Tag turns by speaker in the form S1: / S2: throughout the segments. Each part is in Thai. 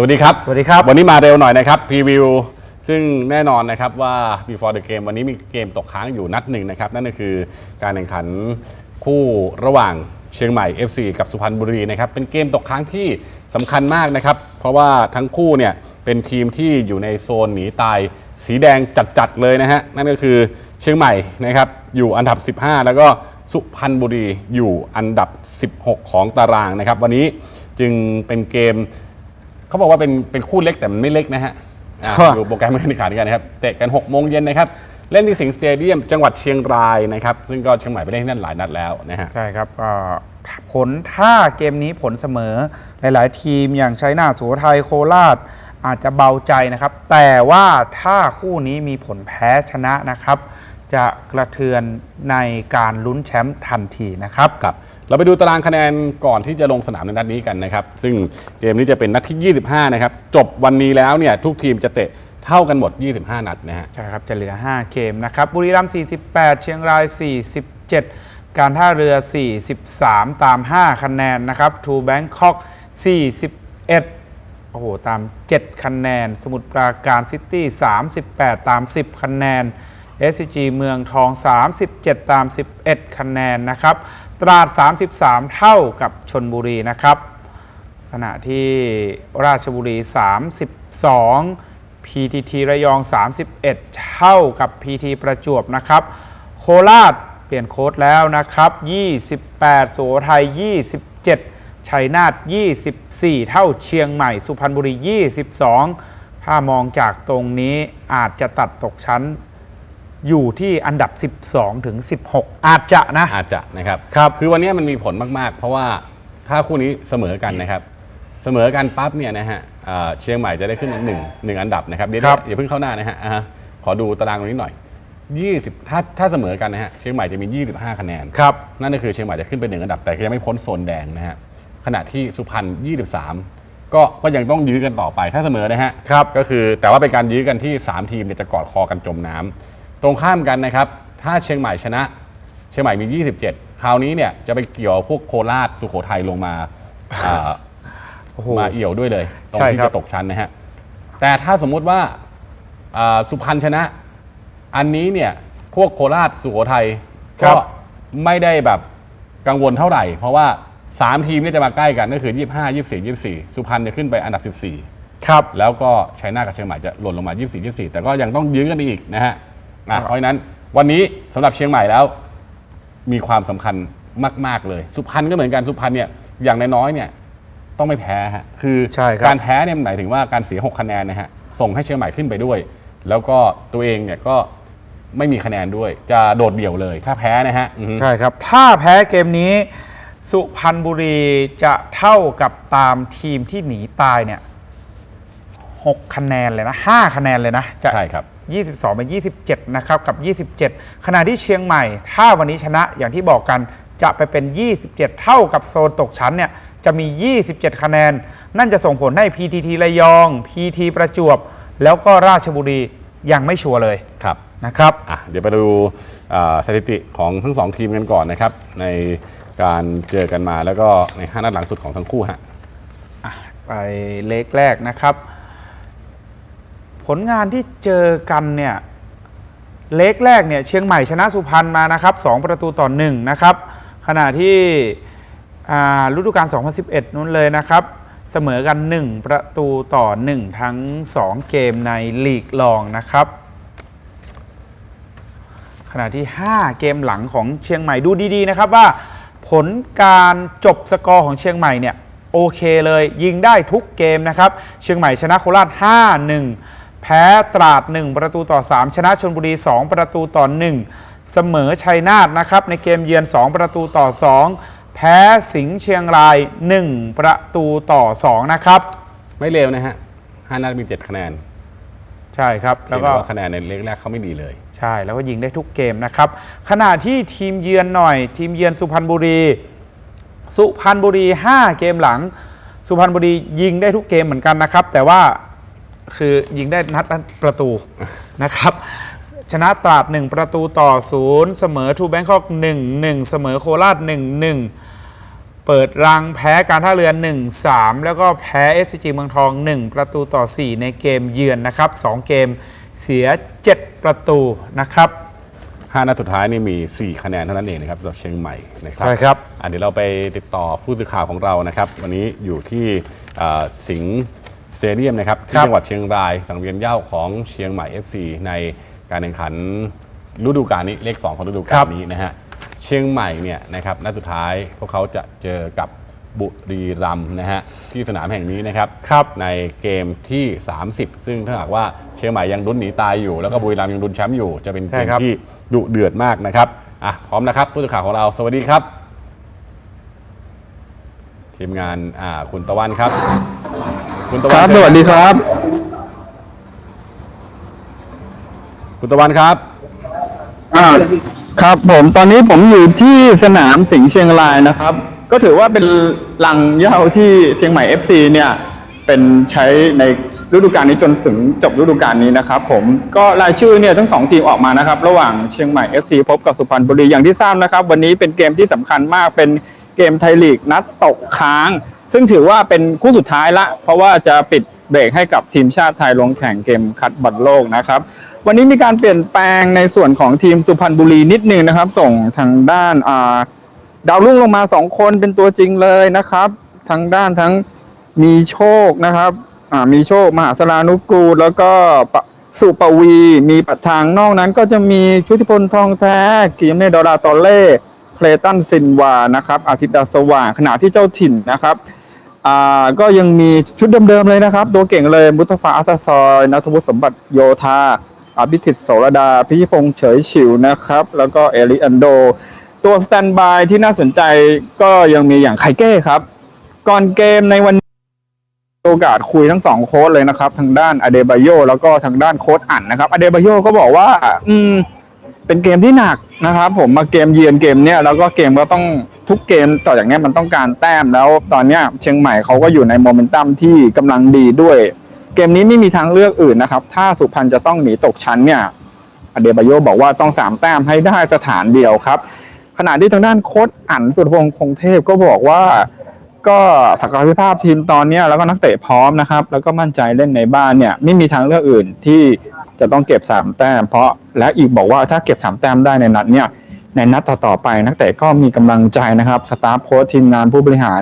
S1: วัสดีครับ
S2: สวัสดีครับ
S1: วันนี้มาเร็วหน่อยนะครับพรีวิว ซึ่งแน่นอนนะครับว่า before the game วันนี้มีเกมตกค้างอยู่นัดหนึ่งนะครับ นั่นก็คือการแข่งขันคู่ระหว่างเชียงใหม่ FC กับสุพรรณบุรีนะครับ เป็นเกมตกค้างที่สำคัญมากนะครับ เพราะว่าทั้งคู่เนี่ยเป็นทีมที่อยู่ในโซนหนีตายสีแดงจัดๆเลยนะฮะ นั่นก็คือเชียงใหม่นะครับอยู่อันดับ 15 แล้วก็สุพรรณบุรีอยู่อันดับ 16 ของตารางนะครับ วันนี้จึงเป็นเกม เขาบอกว่าเป็นเป็นคู่เล็กแต่มันไม่เล็กนะฮะอะ
S2: ครับ
S1: ดูโปรแกรมการแข่งขันกันนะครับเตะกัน6โมงเย็นนะครับเล่นที่สิงห์สเตเดียมจังหวัดเชียงรายนะครับซึ่งก็เชียงใหม่ไปเล่นที่นั่นหลายนัดแล้วนะฮะ
S2: ใช่ครับก็ผลถ้าเกมนี้ผลเสมอ หลาย ๆ ทีมอย่างชัยนาทสุโขทัยโคราช อาจจะเบาใจนะครับ แต่ว่าถ้าคู่นี้มีผลแพ้ชนะนะครับ จะกระเทือนในการลุ้นแชมป์ทันทีนะครับ
S1: ครับ เราไปดูตารางคะแนนก่อนที่จะลงสนามในนัดนี้กันนะครับ ซึ่งเกมนี้จะเป็นนัดที่ 25 นะครับ จบวันนี้แล้วเนี่ยทุกทีมจะเตะเท่ากันหมด 25 นัดนะฮะ
S2: ใช่ครับ จะเหลือ 5 เกมนะครับ บุรีรัมย์ 48 เชียงราย 47 การท่าเรือ 43 ตาม 5 คะแนนนะครับทูแบงคอก 41 โอ้โห ตาม 7 คะแนน สมุทรปราการซิตี้ 38 ตาม 10 คะแนน SCG เมืองทอง 37 ตาม 11 คะแนนนะครับ ตราด 33 เท่ากับชนบุรีนะครับ ขณะที่ราชบุรี 32 PTT ระยอง 31 เท่ากับ PT ประจวบนะครับ โคราชเปลี่ยนโค้ดแล้วนะครับ 28 สุโขทัย 27 ชัยนาท 24 เท่าเชียงใหม่ สุพรรณบุรี 22 ถ้ามองจากตรงนี้อาจจะตัดตกชั้น อยู่ที่อันดับ 12 ถึง 16 อาจจะนะ
S1: อาจจะนะครับ
S2: ครับ
S1: คือวันนี้มันมีผลมาก ๆ เพราะว่าถ้าคู่นี้เสมอกันนะครับ เสมอกันปั๊บเนี่ยนะฮะเอ่อเชียงใหม่จะได้ขึ้นหนึ่งหนึ่งอันดับนะครับเดี๋ยว
S2: ครับ
S1: อย่าเพิ่งเข้าหน้านะฮะอ่าฮะขอดูตารางตรงนี้หน่อย20ถ้าถ้าเสมอกันนะฮะเชียงใหม่จะมี 25 คะแนน
S2: ครับ
S1: นั่นก็คือเชียงใหม่จะขึ้นเป็นหนึ่งอันดับแต่ก็ยังไม่พ้นโซนแดงนะฮะขณะที่สุพรรณ23 ก็ก็ยังต้องยื้อกันต่อไปถ้าเสมอนะฮะ
S2: ครับ
S1: ก็คือแต่ว่าเป็นการยื้อกันที่ 3 ทีมเนี่ยจะกอดคอกันจมน้ำ ตรงข้ามกันนะครับ ถ้าเชียงใหม่ชนะ เชียงใหม่มี 27 คราวนี้เนี่ยจะไปเกี่ยวพวกโคราชสุโขทัยลงมาอ่า
S2: โอ้โห
S1: มาเอี่ยวด้วยเลยตรง
S2: ใช่
S1: ที่
S2: ครับ
S1: จะตกชั้นนะฮะแต่ถ้าสมมุติว่าอ่าสุพรรณชนะ อันนี้เนี่ยพวกโคราชสุโขทัย
S2: ครั
S1: ก็
S2: บ
S1: ไม่ได้แบบกังวลเท่าไหร่ เพราะว่า 3 ทีมเนี่ยจะมาใกล้กันก็คือ 25 24 24 สุพรรณจะขึ้นไปอันดับ 14
S2: ครับ
S1: แล้วก็ชัยนาทกับเชียงใหม่จะหล่นลงมา 24 24 แต่ก็ยังต้องยื้อกันอีกนะฮะ อะเพราะฉะนั้นวันนี้สำหรับเชียงใหม่แล้ว มีความสำคัญมาก ๆ เลย สุพรรณก็เหมือนกันสุพรรณเนี่ยอย่างน้อยๆเนี่ยต้องไม่แพ้ฮะคือ
S2: ใช่ครับ
S1: การแพ้เนี่ยมันหมายถึงว่าการเสีย 6 คะแนนนะฮะส่งให้เชียงใหม่ขึ้นไปด้วย แล้วก็ตัวเองเนี่ยก็ไม่มีคะแนนด้วย จะโดดเดี่ยวเลยถ้าแพ้นะฮะอือฮึ
S2: ใช่ครับ ถ้าแพ้เกมนี้ สุพรรณบุรีจะเท่ากับตามทีมที่หนีตายเนี่ย6คะแนนเลยนะ5คะแนนเลยนะจะ
S1: ใช่ครับ
S2: 22 เป็น 27 นะครับ กับ 27 ขณะที่เชียงใหม่ ถ้าวันนี้ชนะอย่างที่บอกกันจะไปเป็น 27 เท่ากับโซนตกชั้นเนี่ยจะมี 27 คะแนน นั่นจะส่งผลให้ PTT ระยอง PT ประจวบ แล้วก็ราชบุรียังไม่ชัวร์เลย
S1: ครับ
S2: นะครับ
S1: อะเดี๋ยวไปดูอ่าสถิติของทั้งสองทีมกันก่อนนะครับ ในการเจอกันมาแล้วก็ในห้านัดหลังสุดของทั้งคู่ฮะ
S2: ไปเล็กแรกนะครับ ผลงานที่เจอกันเนี่ยเลกแรกเนี่ยเชียงใหม่ชนะสุพรรณมานะครับ2ประตูต่อ1นะครับขณะที่ฤดูกาล 2011 นู้นเลยนะครับเสมอกัน 1 ประตูต่อ 1 ทั้ง 2 เกมในลีกรองนะครับ ขณะที่ 5 เกมหลังของเชียงใหม่ดูดีๆนะครับว่า ผลการจบสกอร์ของเชียงใหม่เนี่ยโอเคเลยยิงได้ทุกเกมนะครับ เชียงใหม่ชนะโคราช 5-1 แพ้ตราด 1 ประตูต่อ 3 ชนะชนบุรี 2 ประตูต่อ 1 เสมอชัยนาทนะครับในเกมเยือน 2 ประตูต่อ 2 แพ้สิงห์เชียงราย 1 ประตูต่อ 2 นะครับ
S1: ไม่เลวนะฮะห้านัดมี 7 คะแนน
S2: ใช่ครับ
S1: แล้
S2: แล้วว
S1: ก็
S2: ก็
S1: คะแนนในเล็กแรกเขาไม่ดีเลย
S2: ใช่แล้วก็ยิงได้ทุกเกมนะครับ ขณะที่ทีมเยือนหน่อย ทีมเยือนสุพรรณบุรี สุพรรณบุรี 5 เกมหลัง สุพรรณบุรียิงได้ทุกเกมเหมือนกันนะครับ แต่ว่า คือยิงได้นัดละประตูนะครับ ชนะตราด 1 ประตูต่อ 0 เสมอทูแบงคอก1 1 เสมอโคราช 1 1 เปิดรังแพ้การท่าเรือ 1-3 แล้วก็แพ้ SCG เมืองทอง 1 ประตูต่อ 4 ในเกมเยือนนะครับ 2 เกมเสีย 7 ประตูนะครับ
S1: ห้านัดสุดท้ายนี่มี 4 คะแนนเท่านั้นเองนะครับสำหรับเชียงใหม่นะครับ
S2: ใช่ครับ
S1: อะเดี๋ยวเราไปติดต่อผู้สื่อข่าวของเรานะครับ วันนี้อยู่ที่เอ่อสิงห์ สเตเดียมนะครับที่
S2: ครับ
S1: จังหวัดเชียงราย สังเวียนเหย้าของเชียงใหม่ FC ในการแข่งขันฤดูกาลนี้เลข 2 ของฤดูกาลนี้นะฮะเชียงใหม่เนี่ยนะครับนัดสุดท้ายพวกเขาจะเจอกับบุรีรัมย์นะฮะที่สนามแห่งนี้นะครับ
S2: ครับ
S1: ในเกมที่ 30 ซึ่งถ้าหากว่าเชียงใหม่ยังลุ้นหนีตายอยู่ แล้วก็บุรีรัมย์ยังลุ้นแชมป์อยู่ จะเป็นเก
S2: ใช่
S1: ม
S2: ครับ
S1: ที่ดุเดือดมากนะครับอะพร้อมนะครับผู้สื่อข่าวของเราสวัสดีครับ ทีมงานอ่าคุณตะวันครับ คุณตะวั
S3: ครับ
S1: เชิญ
S3: สวัสดีครับ
S1: คุณตะวันครับ
S3: อ่าครับผมตอนนี้ผมอยู่ที่สนามสิงห์เชียงรายนะครับ ก็ถือว่าเป็นลังเหย้าที่เชียงใหม่ FC เนี่ย เป็นใช้ในฤดูกาลนี้จนถึงจบฤดูกาลนี้นะครับผมก็รายชื่อเนี่ยทั้งสองทีมออกมานะครับ ระหว่างเชียงใหม่ FC พบกับสุพรรณบุรีอย่างที่ทราบนะครับ วันนี้เป็นเกมที่สำคัญมากเป็นเกมไทยลีกนัดตกค้าง ซึ่งถือว่าเป็นคู่สุดท้ายละ เพราะว่าจะปิดเบรกให้กับทีมชาติไทยลงแข่งเกมคัดบอลโลกนะครับ วันนี้มีการเปลี่ยนแปลงในส่วนของทีมสุพรรณบุรีนิดนึงนะครับ ส่งทางด้านาดาวรุ่งลงมาสองคนเป็นตัวจริงเลยนะครับ ทางด้านทั้งมีโชคนะครับมีโชคมหาสรานุกูลแล้วก็สุปวีมีปัดทางนอกนั้นก็จะมีชุติพลทองแท้กิยมเนดอราตอเล่เพลตันซินวานะครับอาทิตย์ดาสว่างขณะที่เจ้าถิ่นนะครับ อ่าก็ยังมีชุดเดิมๆเลยนะครับ ตัวเก่งเลยมุตฟาอัสซอยนัทวุฒิสมบัติโยธาอภิสิทธิ์โสรดาพิชพงษ์เฉยฉิวนะครับ แล้วก็เอลิอันโด ตัวสแตนบายที่น่าสนใจก็ยังมีอย่างไคเก้ครับ ก่อนเกมในวันโอกาสคุยทั้งสองโค้ชเลยนะครับ ทางด้านอเดบาโยแล้วก็ทางด้านโค้ชอั๋นนะครับอเดบาโยก็บอกว่า อืม เป็นเกมที่หนักนะครับ ผมมาเกมเยือนเกมเนี้ยแล้วก็เกมก็ต้องทุกเกมต่อจากนี้มันต้องการแต้มแล้วตอนเนี้ยเชียงใหม่เขาก็อยู่ในโมเมนตัมที่กำลังดีด้วย เกมนี้ไม่มีทางเลือกอื่นนะครับ ถ้าสุพรรณจะต้องหนีตกชั้นเนี่ยอเดบาโยบอกว่าต้องสามแต้มให้ได้สถานเดียวครับ ขณะที่ทางด้านโค้ชอั๋นสุทธิพงษ์คงเทพก็บอกว่า ก็ศักยภาพทีมตอนนี้แล้วก็นักเตะพร้อมนะครับ แล้วก็มั่นใจเล่นในบ้านเนี่ย ไม่มีทางเลือกอื่นที่ จะต้องเก็บสามแต้มเพราะและอีกบอกว่าถ้าเก็บสามแต้มได้ในนัดเนี่ยในนัดต่อๆไปนักเตะก็มีกำลังใจนะครับสตาฟโค้ชทีมงานผู้บริหาร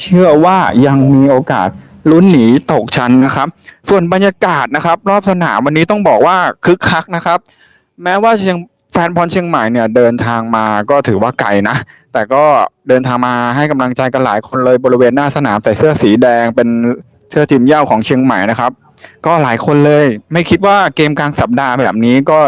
S3: เชื่อว่ายังมีโอกาสลุ้นหนีตกชั้นนะครับ ส่วนบรรยากาศนะครับ รอบสนามวันนี้ต้องบอกว่าคึกคักนะครับ แม้ว่าเชียงแฟนบอลเชียงใหม่เนี่ยเดินทางมาก็ถือว่าไกลนะ แต่ก็เดินทางมาให้กำลังใจกันหลายคนเลยบริเวณหน้าสนามใส่เสื้อสีแดงเป็นเสื้อทีมเย้าของเชียงใหม่นะครับ ก็หลายคนเลย ไม่คิดว่าเกมกลางสัปดาห์แบบนี้ก็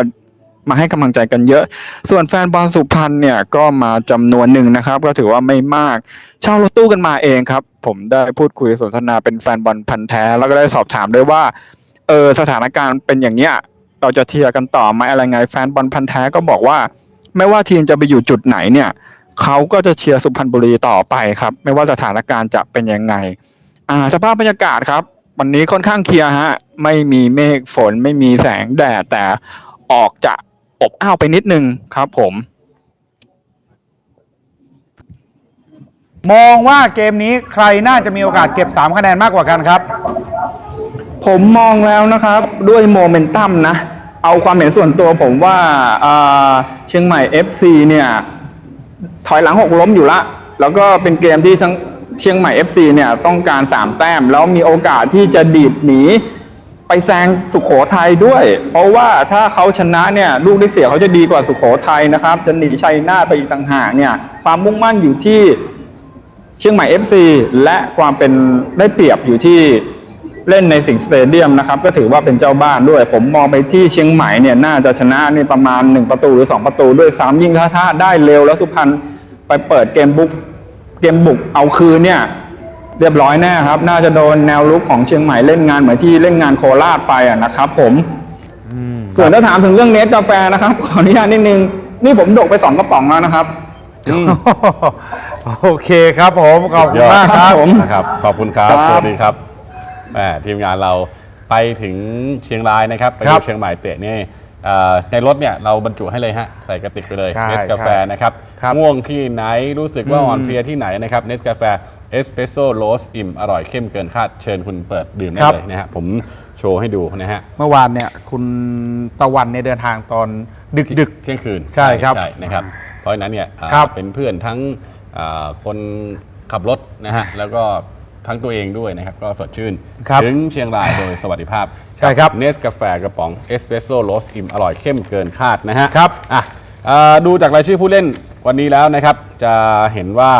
S3: มาให้กำลังใจกันเยอะ ส่วนแฟนบอลสุพรรณเนี่ยก็มาจำนวนหนึ่งนะครับ ก็ถือว่าไม่มากเช่ารถตู้กันมาเองครับ ผมได้พูดคุยสนทนาเป็นแฟนบอลพันแท้ แล้วก็ได้สอบถามด้วยว่าเออสถานการณ์เป็นอย่างเนี้ยเราจะเทียร์กันต่อไหมอะไรไงแฟนบอลพันแท้ก็บอกว่า ไม่ว่าทีมจะไปอยู่จุดไหนเนี่ยเขาก็จะเชียร์สุพรรณบุรีต่อไปครับ ไม่ว่าสถานการณ์จะเป็นยังไง อ่าสภาพบรรยากาศครับ วันนี้ค่อนข้างเคลียร์ฮะ ไม่มีเมฆฝนไม่มีแสงแดดแต่ออกจะอบอ้าวไปนิดนึงครับผม
S2: มองว่าเกมนี้ใครน่าจะมีโอกาสเก็บ 3 คะแนนมากกว่ากันครับ
S3: ผมมองแล้วนะครับด้วยโมเมนตัมนะ เอาความเห็นส่วนตัวผมว่าอ่าเชียงใหม่ FC เนี่ย ถอยหลังหกล้มอยู่ละ แล้วก็เป็นเกมที่ทั้ง เชียงใหม่ FC เนี่ยต้องการ 3 แต้ม แล้วมีโอกาสที่จะดีดหนีไปแซงสุขโขทัยด้วย เพราะว่าถ้าเขาชนะเนี่ยลูกได้เสียเขาจะดีกว่าสุขโขทัยนะครับ จะหนีชัยนาทไปอีกต่างหากเนี่ยความมุ่งมั่นอยู่ที่เชียงใหม่ FC และความเป็นได้เปรียบอยู่ที่เล่นในสิงสเตเดียมนะครับก็ถือว่าเป็นเจ้าบ้านด้วย ผมมองไปที่เชียงใหม่เนี่ยน่าจะชนะนี่ประมาณ 1 ประตูหรือ 2 ประตูด้วยซ้ำยิ่งถ้าถ้าได้เร็วแล้วสุพรรณไปเปิดเกมบุก เกมบุกเอาคืนเนี่ยเรียบร้อยแน่ครับ น่าจะโดนแนวลุกของเชียงใหม่เล่นงานเหมือนที่เล่นงานโคราชไปอะนะครับผมส่วนถ้าถามถึงเรื่องเนสกาแฟนะครับ ขออนุญาตนิดนึง นี่ผมดกไปสองกระป๋องแล้วนะครับ
S2: โอเคครับผมขอบคุณมากครับ
S3: ผม
S1: นะครับ ขอบคุณครับ
S3: ครับ
S1: สวัสดีครับแหมทีมงานเราไปถึงเชียงรายนะครับ ไป
S2: ครั
S1: ดู
S2: บ
S1: เชียงใหม่เตะนี่เอ่อ ในรถเนี่ยเราบรรจุให้เลยฮะใส่กระติกไปเลย
S2: ใช่
S1: เนสกาแฟ
S2: ใช่
S1: นะครับ
S2: ครับ
S1: ง่วงที่ไหนรู้สึกว่า
S2: อืม
S1: อ่อนเพลียที่ไหนนะครับเนสกาแฟเอสเปรสโซ่โรสอิ่มอร่อยเข้มเกินคาดเชิญคุณเปิดดื่มได้เลยนะฮะผมโชว์ให้ดูนะฮะ
S2: เมื่อวานเนี่ยคุณตะวันเนี่ยเดินทางตอนดึกดึก
S1: เที่ยงคืน
S2: ใช่ครับ
S1: ใช่นะครับ เพราะฉะนั้นเนี่ยอ่า
S2: ครับ
S1: เป็นเพื่อนทั้งอ่าคนขับรถนะฮะแล้วก็ ทั้งตัวเองด้วยนะครับ ก็สดชื่น
S2: ครับ
S1: ถึงเชียงรายโดยสวัสดิภาพ
S2: ใช่ครับ
S1: เนสกาแฟกระป๋องเอสเปรสโซ่โรสอิ่มอร่อยเข้มเกินคาดนะฮะ
S2: ครับ
S1: อะอ่าดูจากรายชื่อผู้เล่นวันนี้แล้วนะครับ จะเห็นว่า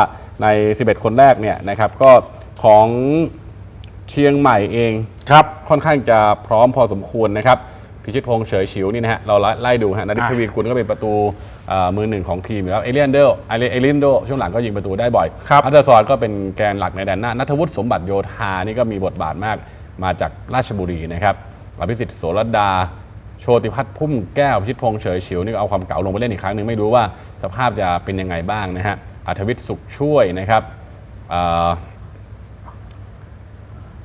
S1: ใน 11 คนแรกเนี่ยนะครับก็ของเชียงใหม่เอง
S2: ครับ
S1: ค่อนข้างจะพร้อมพอสมควรนะครับ พิชิตพงษ์เฉยฉิวนี่นะฮะเราไล่ดูฮะนาดิ
S2: อะ
S1: ทวีคุณก็เป็นประตูเอ่อมือหนึ่งของทีมอยู่แล้วเอเลียนเดลเอเลียนโดช่วงหลังก็ยิงประตูได้บ่อย
S2: ครับ
S1: อัลเตอร์ซอนก็เป็นแกนหลักในแดนหน้านัทวุฒิสมบัติโยธานี่ก็มีบทบาทมากมาจากราชบุรีนะครับอภิสิทธิ์โสรดาโชติพัฒน์พุ่มแก้วพิชิตพงษ์เฉยฉิวนี่ก็เอาความเก่าลงไปเล่นอีกครั้งหนึ่งไม่รู้ว่าสภาพจะเป็นยังไงบ้างนะฮะอัธวิทย์สุขช่วยนะครับเอ่อ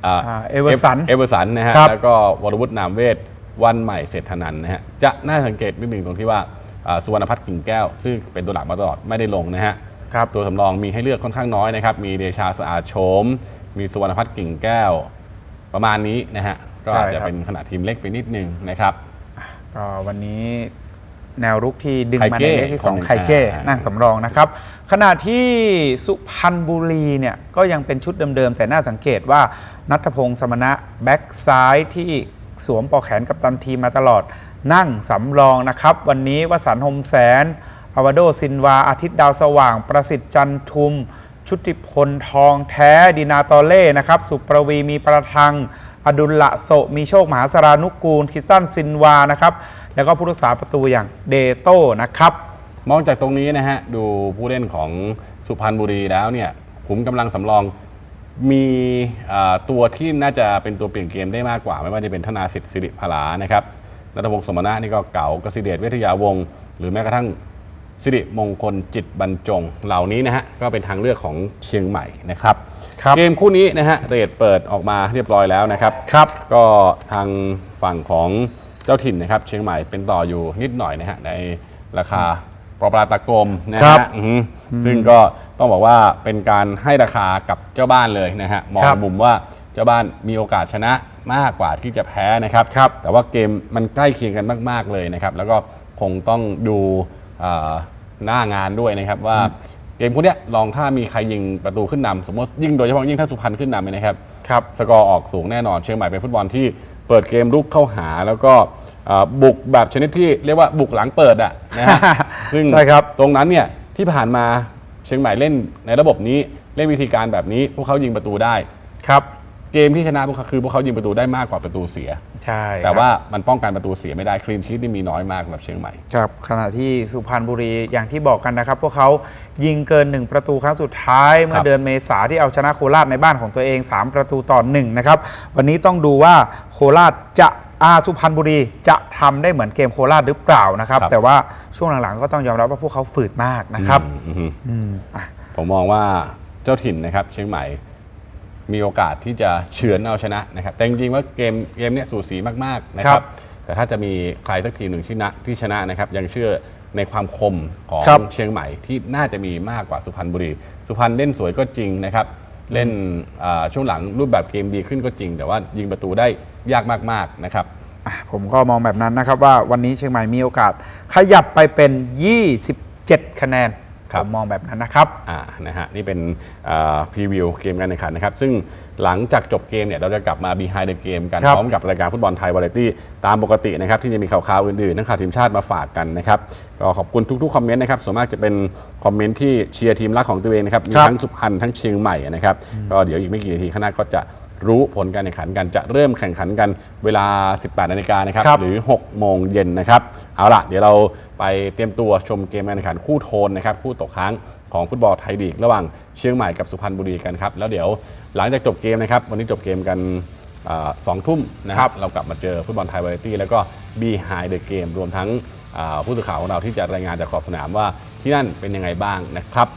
S1: อ่า
S2: อ่าเอเวอร์สัน
S1: เอเวอร์สันนะฮะ
S2: ครับ
S1: แล้วก็วรวุฒินามเวท วันใหม่เศรษฐนันท์นะฮะจะน่าสังเกตนิดหนึ่งตรงที่ว่าอ่าสุวรรณพัฒน์กิ่งแก้ว ซึ่งเป็นตัวหลักมาตลอดไม่ได้ลงนะฮะ
S2: ครับ
S1: ตัวสำรองมีให้เลือกค่อนข้างน้อยนะครับมีเดชาสะอาดโฉมมีสุวรรณพัฒน์กิ่งแก้วประมาณนี้นะฮะก็อาจ
S2: ใช่
S1: จะ
S2: ครับ
S1: เป็นขนาดทีมเล็กไปนิดนึงนะครับ
S2: ก็วันนี้แนวรุกที่ดึง
S1: ไค
S2: มา
S1: เก้
S2: ในเลขที่สอง
S1: คนหนึ่ง
S2: ไคเก้
S1: อ่า
S2: นั่งสำรองนะครับ ขณะที่สุพรรณบุรีเนี่ยก็ยังเป็นชุดเดิมๆ แต่น่าสังเกตว่านัทพงศ์สมณะแบ็กซ้ายที่ สวมปอแขนกับตันทีมาตลอดนั่งสำรองนะครับ วันนี้วสันต์หมแสนอวาโดซินวา อาทิตย์ดาวสว่าง ประสิทธิ์จันทุม ชุติพลทองแท้ดินาตอเล่นะครับ สุประวีมีประทัง อดุลละโสมีโชคมหาสารานุกูลคริสตันซินวานะครับ แล้วก็ผู้รักษาประตูอย่างเดโต้นะครับ
S1: มองจากตรงนี้นะฮะ ดูผู้เล่นของสุพรรณบุรีแล้วเนี่ยขุมกำลังสำรอง มีอ่าตัวที่น่าจะเป็นตัวเปลี่ยนเกมได้มากกว่า ไม่ว่าจะเป็นธนาสิทธิ์สิริพลานะครับรัตพงศ์สมณะนี่ก็เก่ากสิเดชเวทยาวงศ์หรือแม้กระทั่งสิริมงคลจิตบรรจง เหล่านี้นะฮะก็เป็นทางเลือกของเชียงใหม่นะครับ
S2: ครับ
S1: เกมคู่นี้นะฮะเรทเปิดออกมาเรียบร้อยแล้วนะครับ
S2: ครับ
S1: ก็ทางฝั่งของเจ้าถิ่นนะครับ เชียงใหม่เป็นต่ออยู่นิดหน่อยนะฮะในราคา ปรปราตะกรมนะ
S2: ครั
S1: ฮะ
S2: บ
S1: อือฮึซึ่งก็ต้องบอกว่าเป็นการให้ราคากับเจ้าบ้านเลยนะฮะมอง
S2: ครับ
S1: มุมว่าเจ้าบ้านมีโอกาสชนะมากกว่าที่จะแพ้นะครับ
S2: ครับ
S1: แต่ว่าเกมมันใกล้เคียงกันมาก ๆเลยนะครับแล้วก็คงต้องดูอ่าหน้างานด้วยนะครับว่าเกมพวกเนี้ยลองถ้ามีใครยิงประตูขึ้นนำสมมติยิ่งโดยเฉพาะยิ่งถ้าสุพรรณขึ้นนำเนยนะครับ
S2: ครับ
S1: สกอร์ออกสูงแน่นอนเชียงใหม่เป็นฟุตบอลที่เปิดเกมรุกเข้าหาแล้วก็เอ่อ บุกแบบชนิดที่เรียกว่าบุกหลังเปิดอะนะฮะซึ่ง
S2: ใช่ครับ
S1: ตรงนั้นเนี่ยที่ผ่านมาเชียงใหม่เล่นในระบบนี้เล่นวิธีการแบบนี้พวกเขายิงประตูได้
S2: ครับ
S1: เกมที่ชนะพวกเขาคือพวกเขายิงประตูได้มากกว่าประตูเสีย
S2: ใช่
S1: แต่
S2: ครับ
S1: ว่ามันป้องกันประตูเสียไม่ได้คลีนชีตนี่มีน้อยมากแบบเชียงใหม่
S2: ครับ ขณะที่สุพรรณบุรีอย่างที่บอกกันนะครับ พวกเขายิงเกิน 1 ประตูครั้งสุดท้าย เมื่
S1: ครั
S2: อบเดือนเมษาที่เอาชนะโคราชในบ้านของตัวเอง 3 ประตูต่อ1นะครับ วันนี้ต้องดูว่าโคราชจะอา สุพรรณบุรีจะทำได้เหมือนเกมโคราชหรือเปล่านะครับ
S1: ครับ
S2: แต่ว่าช่วงหลังๆก็ต้องยอมรับว่าพวกเขาฝืดมากนะครับ
S1: อืมอืม
S2: อืมอะ
S1: ผมมองว่าเจ้าถิ่นนะครับ เชียงใหม่มีโอกาสที่จะเฉือนเอาชนะนะครับ แต่จริงๆว่าเกมเกมเนี้ยสูสีมากๆนะค
S2: ครั
S1: รับ
S2: บ
S1: แต่ถ้าจะมีใครสักทีหนึ่งที่ชนะที่ชนะนะครับ ยังเชื่อในความคมของ
S2: ครับ
S1: เชียงใหม่ที่น่าจะมีมากกว่าสุพรรณบุรี สุพรรณเล่นสวยก็จริงนะครับ เล่นช่วงหลังรูปแบบเกมดีขึ้นก็จริง แต่ว่ายิงประตูได้ยากมากๆนะครับ
S2: ผมก็มองแบบนั้นนะครับว่าวันนี้เชียงใหม่มีโอกาสขยับไปเป็น 27 คะแนน ผ
S1: บ
S2: มมองแบบนั้นนะครับ
S1: อ่านะฮะนี่เป็นพรีวิวเกมการแข่งขันนะครับ ซึ่งหลังจากจบเกมเนี่ยเราจะกลับมา behind the game กัน
S2: ครับ
S1: พร้อมกับรายการฟุตบอลไทยวาไรตี้ตามปกตินะครับ ที่จะมีข่าวๆอื่นๆทั้งข่าวทีมชาติมาฝากกันนะครับก็ขอบคุณทุกๆคอมเมนต์นะครับส่วนมากจะเป็นคอมเมนต์ที่เชียร์ทีมรักของตัวเองนะครับมี
S2: ครับ
S1: ทั้งสุพรรณทั้งเชียงใหม่นะครับก็เดี๋ยวอีกไม่กี่นาทีข้างหน้าก็จะ รู้ผลการแข่งขันกันจะเริ่มแข่งขันกันเวลา 18นาฬิกานะครับ
S2: ครับ
S1: หรือ 6 โมงเย็นนะครับ เอาล่ะ เดี๋ยวเราไปเตรียมตัวชมเกมการแข่งขันคู่โทนนะครับคู่ตกค้างของฟุตบอลไทยลีกระหว่างเชียงใหม่กับสุพรรณบุรีกันครับ แล้วเดี๋ยวหลังจากจบเกมนะครับ วันนี้จบเกมกันอ่าสองทุ่มนะครับ เรากลับมาเจอฟุตบอลไทยวาไรตี้ แล้วก็ Behind the Game รวมทั้งอ่าผู้สื่อข่าวของเราที่จะรายงานจากขอบสนามว่าที่นั่นเป็นยังไงบ้างนะครับ